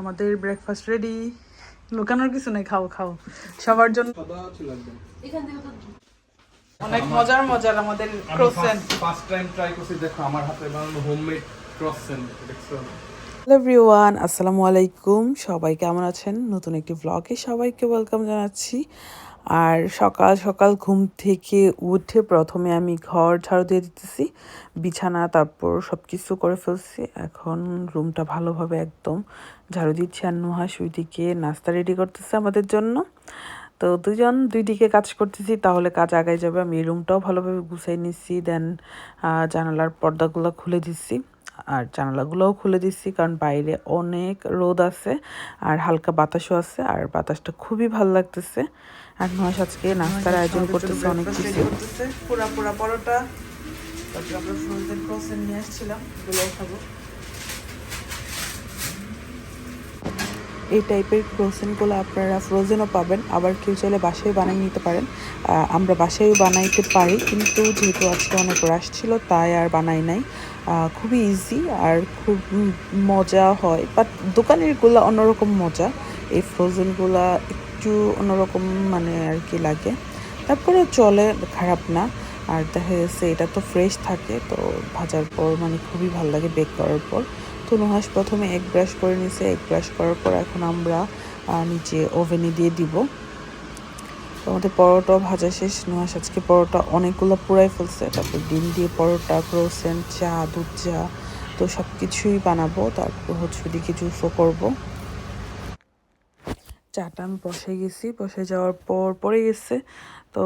আমাদের breakfast ready লুকানোর কিছু নেই খাও খাও। সবার জন্য অনেক মজার মজার আমাদের ক্রোসেন ফার্স্ট টাইম ট্রাই করছি দেখো আমার হাতে বানানো হোমমেড ক্রসেন দেখছ? হ্যালো এভরিওয়ান আসসালামু আলাইকুম। সবাই কেমন আছেন? নতুন একটি ব্লগে সবাইকে ওয়েলকাম জানাচ্ছি। আর সকাল সকাল ঘুম থেকে উঠে প্রথমে আমি ঘর ঝাড়ু দিয়ে দিতেছি, বিছানা, তারপর সব কিছু করে ফেলছি। এখন রুমটা ভালোভাবে একদম ঝাড়ু দিচ্ছি আর নুহাস ওইদিকে নাস্তা রেডি করতেছে আমাদের জন্য। তো দুজন দুই দিকে কাজ করতেছি, তাহলে কাজ আগায় যাবে। আমি এই রুমটাও ভালোভাবে গুছাই নিচ্ছি দেন জানালার পর্দাগুলো খুলে দিচ্ছি আর জানালাগুলোও খুলে দিচ্ছি কারণ বাইরে অনেক রোদ আছে আর হালকা বাতাসও আছে আর বাতাসটা খুবই ভালো লাগতেছে। আর নয় আজকে নাস্তার আয়োজন করতেছে অনেক কিছু। পুরা পুরা পরোটা। তারপরে আমরা ফ্রোজেন ক্রসেন নিয়ে আসছিলাম। এগুলোও খাব। এই টাইপের ক্রোসেনগুলো আপনারা ফ্রোজেনও পাবেন। আবার কেউ চাইলে বাসায় বানিয়ে নিতে পারেন। আমরা বাসায়ও বানাইতে পারি, কিন্তু যেহেতু আজকে অনেক রাশ ছিল, তাই আর বানাই নাই। খুবই ইজি আর খুব মজা হয়। বাট দোকানেরগুলো অন্যরকম মজা। এই ফ্রোজেনগুলা একটু অন্যরকম মানে আর কি লাগে। তারপরে চলে, খারাপ না। আর দেখা যাচ্ছে এটা তো ফ্রেশ থাকে, তো ভাজার পর মানে খুবই ভালো লাগে বেক করার পর। তো নুহাস প্রথমে এগ ব্রাশ করে নিছে এগ ব্রাশ করার পর এখন আমরা নিচে ওভেনে দিয়ে দিব। তো আমাদের পরোটা ভাজা শেষ, নুহাস আজকে পরোটা অনেকগুলো পুরাই ফেলছে। তারপর ডিম দিয়ে পরোটা ক্রোসেন চা, দুধ চা, তো সব কিছুই বানাবো। তারপর হচ্ছে ওদিকে জুসও করব। চাটা আমি বসে গেছি। বসে যাওয়ার পর পরে গেছে। তো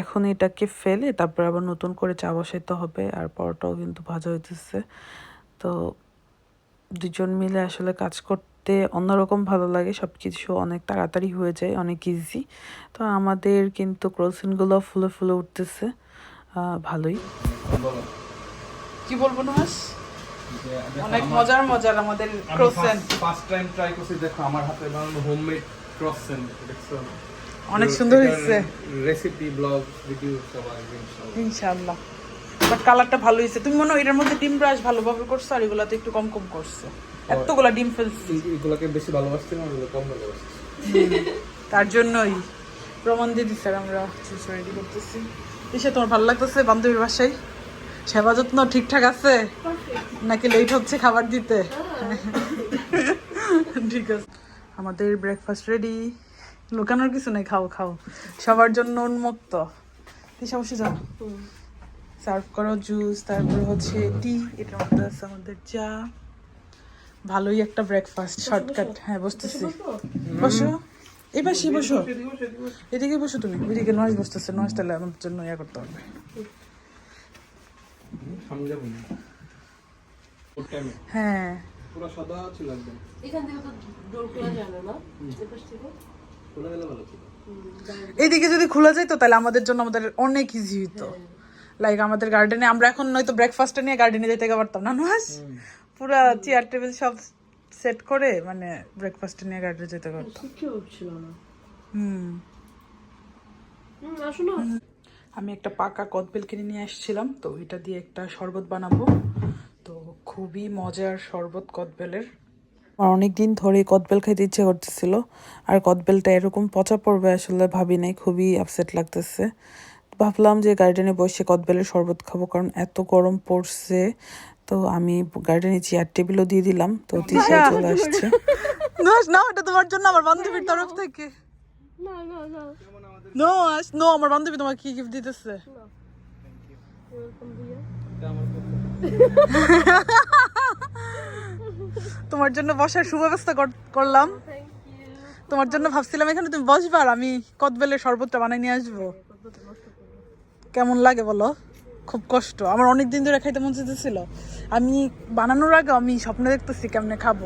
এখন এটাকে ফেলে তারপর আবার নতুন করে চা বসাইতে হবে। আর পরোটাও কিন্তু ভাজা হইতেছে। তো দুজন মিলে আসলে কাজ করতে অন্যরকম ভালো লাগে সব কিছু অনেক তাড়াতাড়ি হয়ে যায় অনেক ইজি তো আমাদের কিন্তু ক্রোসিনগুলো ফুলে ফুলে উঠতেছে আহ, ভালোই। কি বলব নাস অনেক মজার মজার আমাদের ক্রোসেন ফার্স্ট টাইম ট্রাই করছি দেখো আমার হাতে বানানো হোমমেড ক্রসেন দেখছ? অনেক সুন্দর হয়েছে। রেসিপি ব্লগ ভিডিও সব আসবে ইনশাআল্লাহ বাট কালারটা ভালো হয়েছে তুমি মনে হয় এটার মধ্যে ডিম ব্রাশ ভালোভাবে করছ আর এগুলাতে একটু কম কম করছ। এতগুলা ডিম ফেলছি। এগুলোকে বেশি ভালোবাসছি না এগুলো কম ভালোবাসছি। তার জন্যই প্রমাণ দিয়ে দিচ্ছি আর আমরা রেডি করতেছি। এসে তোমার ভালো লাগতেছে বান্ধবীর বাসায়? সেবা যত্ন ঠিকঠাক আছে? নাকি লেট হচ্ছে খাবার দিতে? ঠিক আছে। আমাদের ব্রেকফাস্ট রেডি লুকানোর কিছু নেই খাও খাও। সবার জন্য উন্মুক্ত। তিসা বসে যাও। সার্ভ করো জুস তারপর হচ্ছে টি এটার মধ্যে আছে আমাদের চা। ভালোই একটা ব্রেকফাস্ট শর্টকাট হ্যাঁ বসতেছি। বসো এই পাশে বসো। এদিকে বসো তুমি এদিকে নয়েজ বসতেছে নয়েজ তাহলে আমার জন্য ইয়া করতে হবে। সামনে যাব না। হ্যাঁ। পুরো সাদা ছিল একদম। এখান থেকে তো ডোর খোলা যায় না না? এপাশ থেকে? খোলা গেলে ভালো ছিল। এইদিকে যদি খোলা যেত তাহলে আমাদের জন্য আমাদের অনেক ইজি হতো লাইক আমাদের গার্ডেনে আমরা এখন নয়তো ব্রেকফাস্টে নিয়ে গার্ডেনে যেতে পারতাম না নয় পুরা চেয়ার টেবিল সব সেট করে মানে ব্রেকফাস্টে নিয়ে গার্ডেনে যেতে পারতাম। হুম। আমি একটা পাকা কদবেল কিনে নিয়ে আসছিলাম তো এটা দিয়ে একটা শরবত বানাবো। তো খুবই মজার শরবত কদবেলের। আমার অনেক দিন ধরে কদবেল খাইতে ইচ্ছে করতেছিল আর কদবেলটা এরকম পচা পড়বে আসলে ভাবি নাই খুবই আপসেট লাগতেছে। ভাবলাম যে গার্ডেনে বসে কদবেলের শরবত খাব কারণ এত গরম পড়ছে। তো আমি গার্ডেনে চেয়ার টেবিলও দিয়ে দিলাম। তো তিশা চলে আসছে। না এটা তোমার জন্য আমার বান্ধবীর তরফ থেকে। না না না। নো নো আমার বান্ধবী তোমাকে কি গিফট দিতেছে? তোমার জন্য বসার সুব্যবস্থা কর- করলাম। তোমার জন্য ভাবছিলাম এখানে তুমি বসবা আর আমি কদবেলের শরবতটা বানাই নিয়ে আসব। কেমন লাগে বলো? খুব কষ্ট। আমার অনেক দিন ধরে খাইতে মন চাইতেছিল। আমি বানানোর আগে আমি স্বপ্ন দেখতেছি কেমনে খাব।